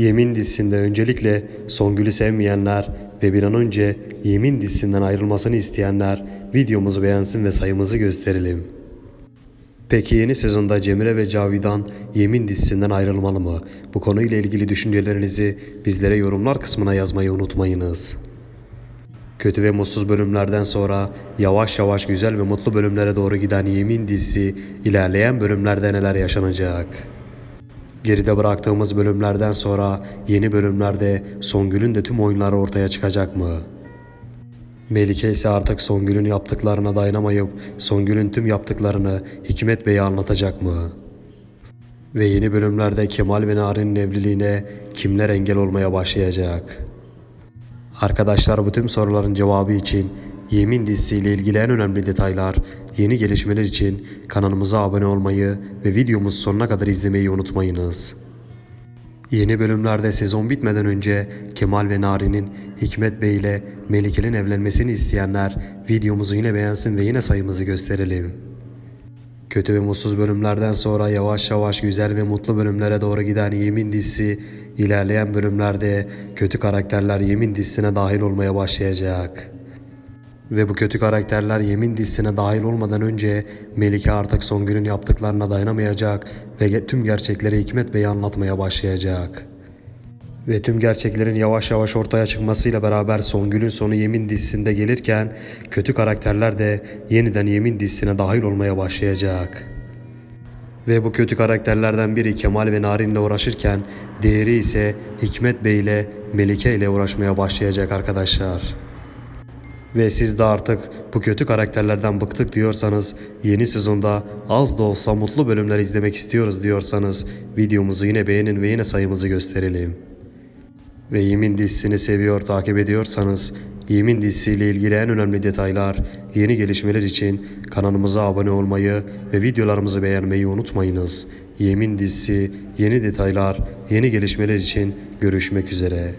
Yemin dizisinde öncelikle Songül'ü sevmeyenler ve bir an önce Yemin dizisinden ayrılmasını isteyenler videomuzu beğensin ve sayımızı gösterelim. Peki yeni sezonda Cemile ve Cavidan Yemin dizisinden ayrılmalı mı? Bu konuyla ilgili düşüncelerinizi bizlere yorumlar kısmına yazmayı unutmayınız. Kötü ve mutsuz bölümlerden sonra yavaş yavaş güzel ve mutlu bölümlere doğru giden Yemin dizisi ilerleyen bölümlerde neler yaşanacak? Geride bıraktığımız bölümlerden sonra yeni bölümlerde Songül'ün de tüm oyunları ortaya çıkacak mı? Melike ise artık Songül'ün yaptıklarına dayanamayıp Songül'ün tüm yaptıklarını Hikmet Bey'e anlatacak mı? Ve yeni bölümlerde Kemal ve Narin'in evliliğine kimler engel olmaya başlayacak? Arkadaşlar bu tüm soruların cevabı için Yemin dizisiyle ilgili en önemli detaylar, yeni gelişmeler için kanalımıza abone olmayı ve videomuzu sonuna kadar izlemeyi unutmayınız. Yeni bölümlerde sezon bitmeden önce Kemal ve Nari'nin Hikmet Bey ile Melike'nin evlenmesini isteyenler videomuzu yine beğensin ve yine sayımızı gösterelim. Kötü ve mutsuz bölümlerden sonra yavaş yavaş güzel ve mutlu bölümlere doğru giden Yemin dizisi ilerleyen bölümlerde kötü karakterler Yemin dizisine dahil olmaya başlayacak. Ve bu kötü karakterler Yemin dizisine dahil olmadan önce Melike artık Songül'ün yaptıklarına dayanamayacak ve tüm gerçekleri Hikmet Bey'e anlatmaya başlayacak. Ve tüm gerçeklerin yavaş yavaş ortaya çıkmasıyla beraber Songül'ün sonu Yemin dizisinde gelirken kötü karakterler de yeniden Yemin dizisine dahil olmaya başlayacak. Ve bu kötü karakterlerden biri Kemal ve Narin'le uğraşırken diğeri ise Hikmet Bey ile Melike ile uğraşmaya başlayacak arkadaşlar. Ve siz de artık bu kötü karakterlerden bıktık diyorsanız, yeni sezonda az da olsa mutlu bölümler izlemek istiyoruz diyorsanız videomuzu yine beğenin ve yine sayımızı gösterelim. Ve Yemin dizisini seviyor, takip ediyorsanız Yemin dizisiyle ilgili en önemli detaylar, yeni gelişmeler için kanalımıza abone olmayı ve videolarımızı beğenmeyi unutmayınız. Yemin dizisi, yeni detaylar, yeni gelişmeler için görüşmek üzere.